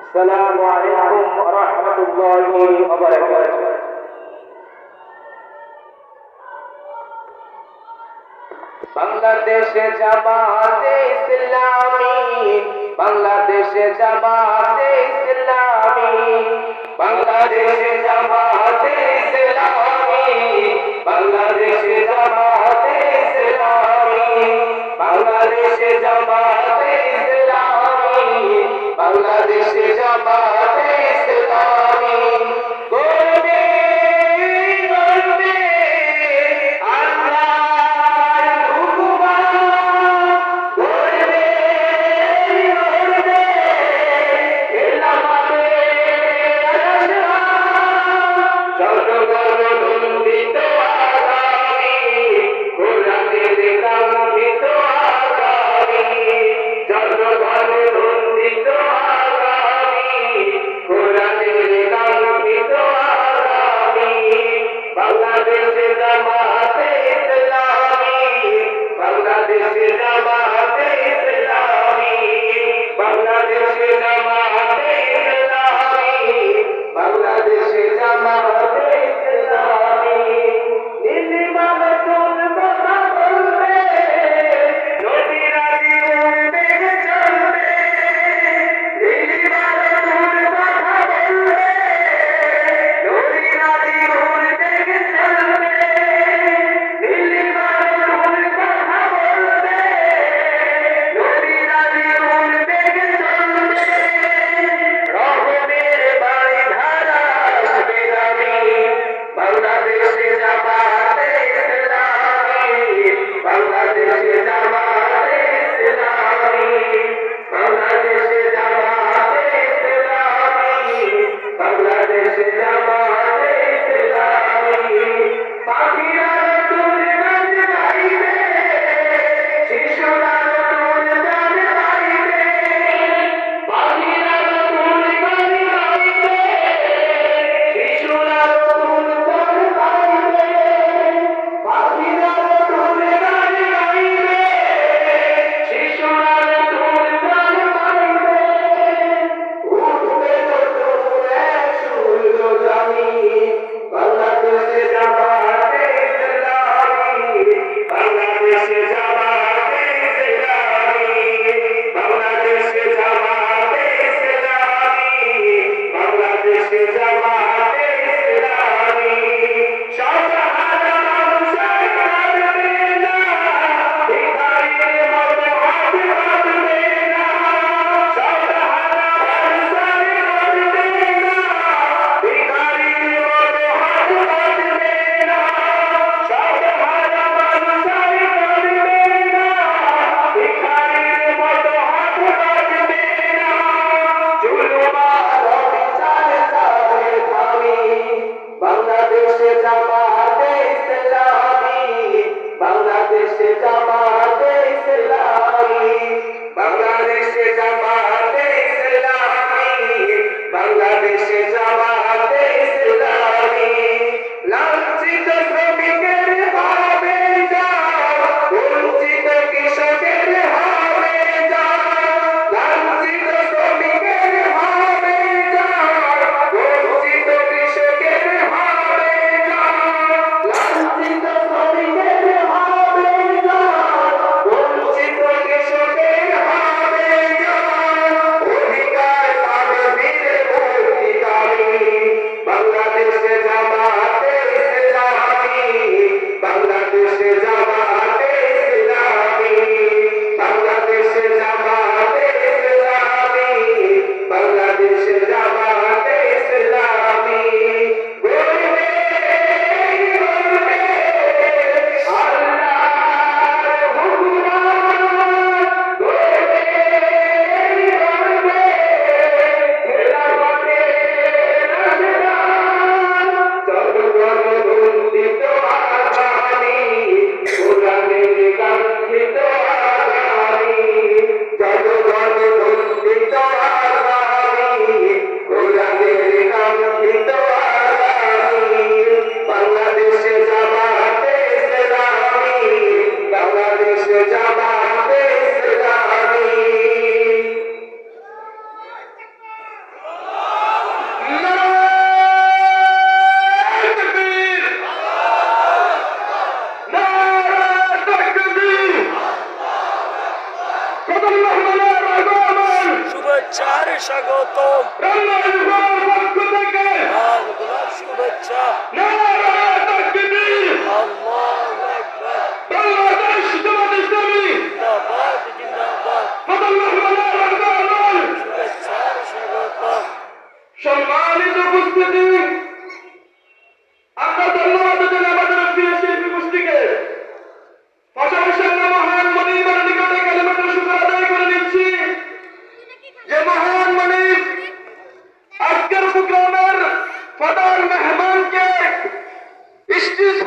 السلام عليكم ورحمة الله وبركاته বাংলাদেশে জামাতে ইসলামী বাংলাদেশে জামাতে ইসলামী বাংলাদেশে জামাতে ইসলামী বাংলাদেশে জামাতে desde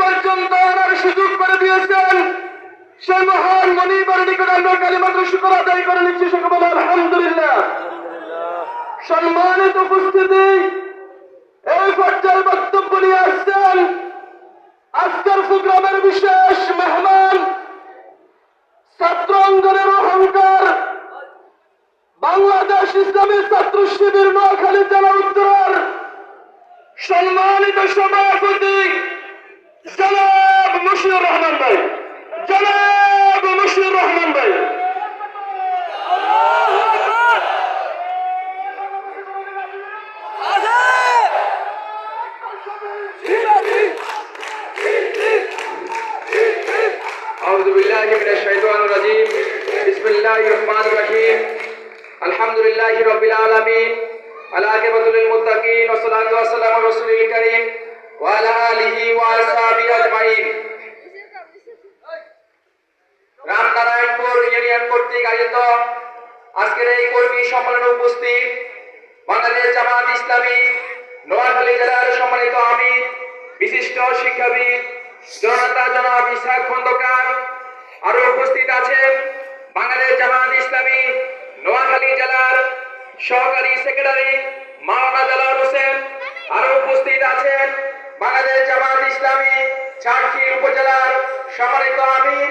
পর্যন্ত আনার সুযোগ করে দিয়েছেন। সে মহান মনিবের নিকটে আমরা কালিমাটা শুকর আদায় করে নিচ্ছি সকল আলহামদুলিল্লাহ আলহামদুলিল্লাহ। সম্মানিত উপস্থিতি, এই পর্যায়ে বক্তব্য নিয়ে আসছেন আজকের প্রোগ্রামের বিশেষ মেহমান, ছাত্র অঙ্গনের অহংকার, বাংলাদেশ ইসলামী ছাত্র শিবির নোয়াখালী জেলা উত্তর সম্মানিত সভাপতি জনাব মুশিউর রহমান ভাই কর্তৃক আয়োজিত আজকের এই কর্মী সম্মেলনে উপস্থিত বাংলাদেশ জামাত ইসলামী, নোয়াখালী জেলার সম্মানিত আমির, বিশিষ্ট শিক্ষাবিদ জনতা জনাব ইসহাক খন্দকার। আরও উপস্থিত আছেন বাংলাদেশ জামাত ইসলামী, নোয়াখালী জেলার সহকারী সেক্রেটারি মাওলানা জালাল হোসেন। আরও উপস্থিত আছেন বাংলাদেশ জামাত ইসলামী চারখিল উপজেলার সম্মানিত আমির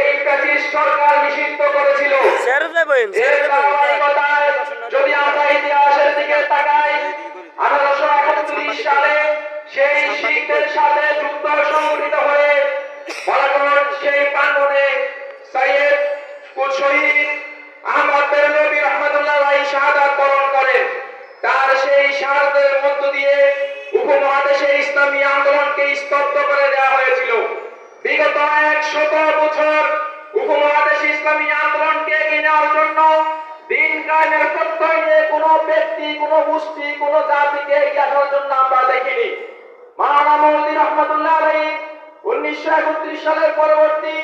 এই প্যাচিস সরকার নিষিদ্ধ করেছিল। যদি আমরা ইতিহাসের দিকে তাকাই আঠারোশো একত্রিশ সালে সেই শিখদের সাথে যুদ্ধ সংগঠিত হয়ে বলাগড় সেই প্রাঙ্গনে সৈয়দ শহীদ আহমদ বেরলবী রহমতুল্লাহ রাই শাহাদাত বরণ করেন। তার সেই শাহাদের মধ্য দিয়ে উপমহাদেশে ইসলামী আন্দোলনকে স্তব্ধ করে দেওয়া হয়েছিল। বিগত এক শত বছর উপমহাদেশ ইসলামী আন্দোলনকে নেওয়ার জন্য দিন কায়েমের প্রত্যয় নিয়ে কোনো ব্যক্তি, কোনো গোষ্ঠী, কোনো জাতিকে এগিয়ে আসার জন্য আমরা দেখিনি। রহমতুল্লাহ আলাইহি উনিশশো একত্রিশ সালের পরবর্তী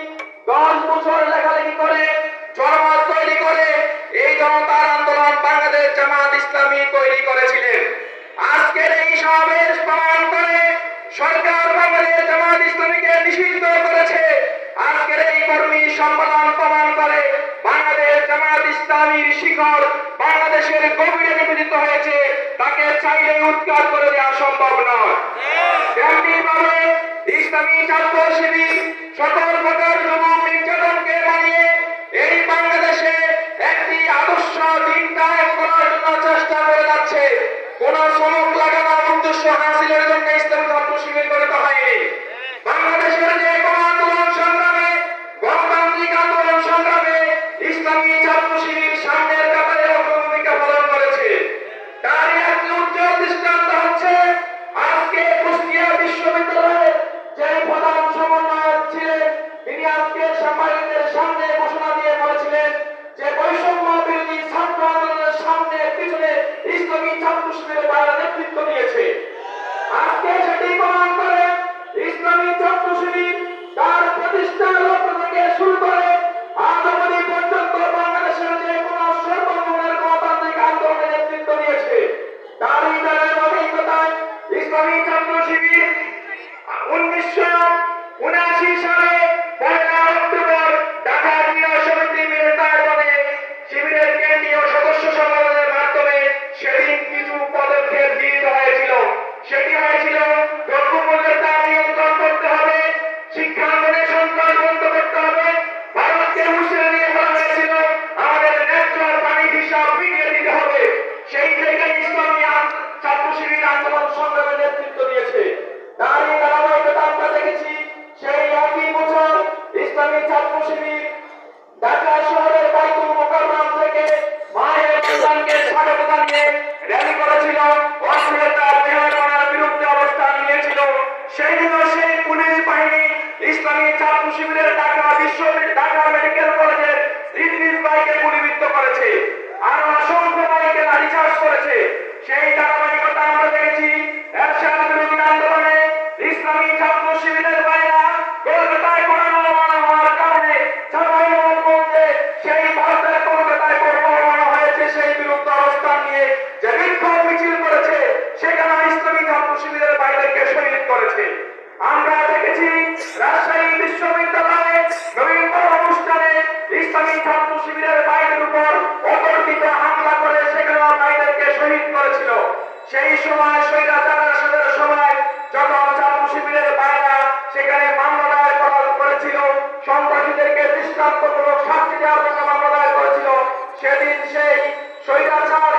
দশ বছর লেখালেখি করে জনমত তৈরি করে এই জনতার আন্দোলন বাংলাদেশ জামাত ইসলামী তৈরি করেছিলেন। আজকের এই সমাবেশ প্রমাণ করে সরকার বাংলাদেশ জামাত ইসলামীকে নিষিদ্ধ করেছে। আজকের এই কর্মী সম্মেলন প্রমাণ করে বাংলাদেশ জামাত ইসলামীর শিখর বাংলাদেশের গভীরে নিবেদিত হয়েছে। তাকে চাইলে উৎখাত করে দেওয়া সম্ভব নয়। তেমনি ভাবে ইসলামী ছাত্র শিবির ছিল আমরা দেখেছি রাজশাহী বিশ্ববিদ্যালয়ে অনুষ্ঠানে ইসলামী ছাত্র শিবিরের বাইরের উপর অতর্কিত হামলা করে সেখানে বাইরেকে শহীদ করেছিল। সেই সময় স্বৈরাচার সময় যখন ছাত্র শিবিরের বাইরা সেখানে মামলা দায়ের করেছিল, সন্ত্রাসীদেরকে দৃষ্টান্তমূলক শাস্তি দেওয়ার জন্য মামলা দায়ের করেছিল। সেদিন সেই স্বৈরাচার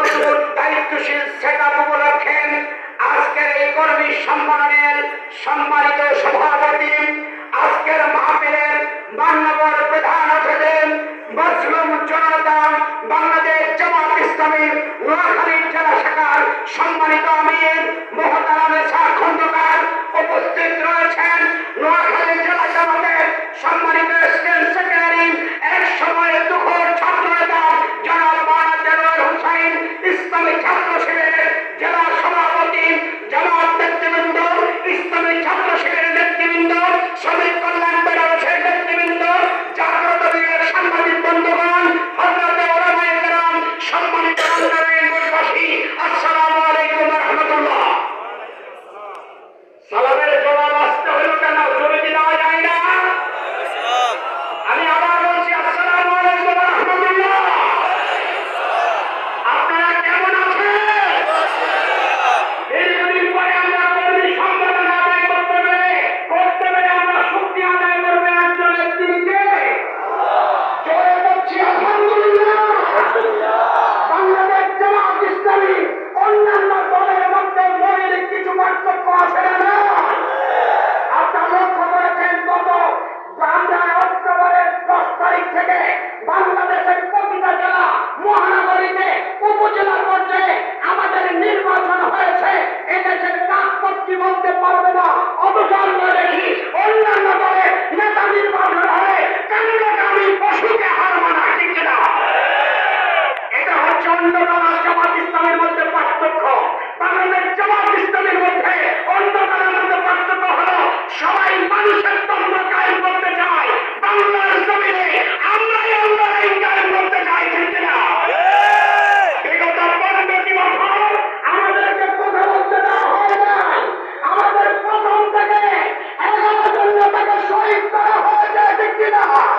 নতুন দায়িত্বশীল সেট উপলক্ষে আজকের এই কর্মী সম্মেলনের সম্মানিত সভাপতি আজকের মাহফিলের মান্যবর প্রধান অতিথি মুসলিম জনতা বাংলাদেশ জামাত ইসলামী নোয়াখালী জেলা শাখার সম্মানিত আমির মহাতারামে খন্দকার উপস্থিত রয়েছেন। নোয়াখালী জেলা জামাতের সম্মানিত স্টেট সেক্রেটারি, এক সময় দুঃখ ছাত্র নেতা ইসলামী ছাত্র শিবিরের জেলা সভাপতি